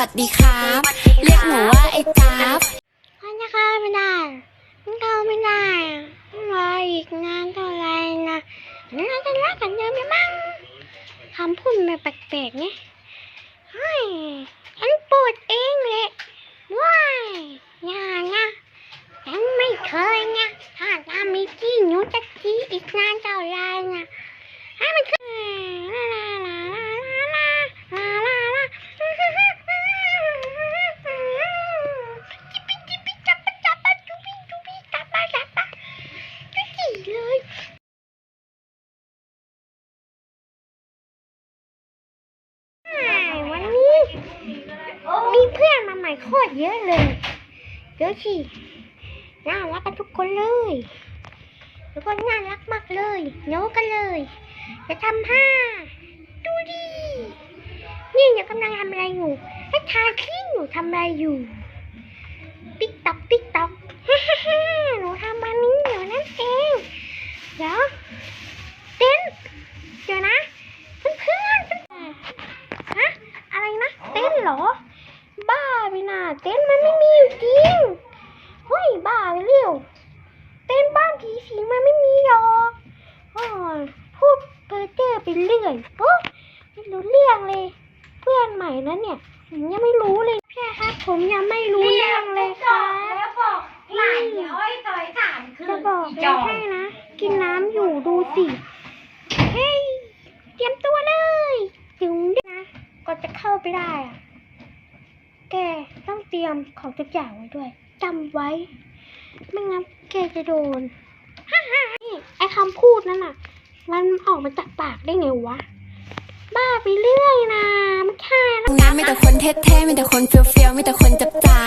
วัสดีครับ เรียกหนูว่าไอ้จ๊าบมันจะเข้าไม่ได้ มันเข้าไม่ได้อะมันรออีกนานเท่าไหรนะมันน่าจะรักกันเดิมไหมมั้งคำพูดมันแปลกๆเนี่ยเฮ้ยฉันปวดเองแหละว้ายอย่านะฉันไม่เคยนะถ้าทำไม่จริงหนูจะจีอีกนานเท่าไหรนะให้มันขึ้นลาลาลา มีเพื่อนมาใหม่โคตรเยอะเลยเดี๋ยวสิน่ารักกันทุกคนเลยทุกคนน่ารักมากเลยโน้กันเลย จะทำห้าดูดินี่เดี๋ยวกำลังทำอะไรอยู่ให้ทาครีมหนูทำอะไรอยู่ ปิ๊กต๊อกติ๊กต๊อกฮ่าฮ่าฮ่าหนูทำมันนี้เดี๋ยวนั่นเอง เดี๋ยวเต้นเดี๋ยวนะ เพื่อนเพื่อนฮะ อะไรนะ เต้นเห รอ บ้าไปน่ะเต้นมันไม่มีอยู่จริงเฮ้ยบ้าไปเร็วเต้นบ้านผีสิงมันไม่มีหรอกอ้าวพูดเพ้อเจ้อไปเรื่อยโอ้ไม่รู้เรื่องเลย เพื่อนใหม่นะเนี่ยผมยังไม่รู้เลยพี่ครับผมยังไม่รู้เรื่องเลยครับแล้วบอกหลานเดี๋ยวไอ้ต่อยสามคืจะนบอกจอให้นะ กินน้ำอยู่ดูสิเฮ้ยเตรียมตัวเลยถึงด้วยนะก็จะเข้าไปได้อะ แกต้องเตรียมของทุกอย่างไว้ด้วยจำไว้ ไม่งั้นแกจะโดนฮ่าฮ่านี่ไอคำพูดนั่นน่ะ มันออกมาจากปากได้ไงวะ บ้าไปเรื่อยนะไม่ใช่นะงานมีแต่คนเท่ๆมีแต่คนเฟี้ยวๆมีแต่คนจับจ่า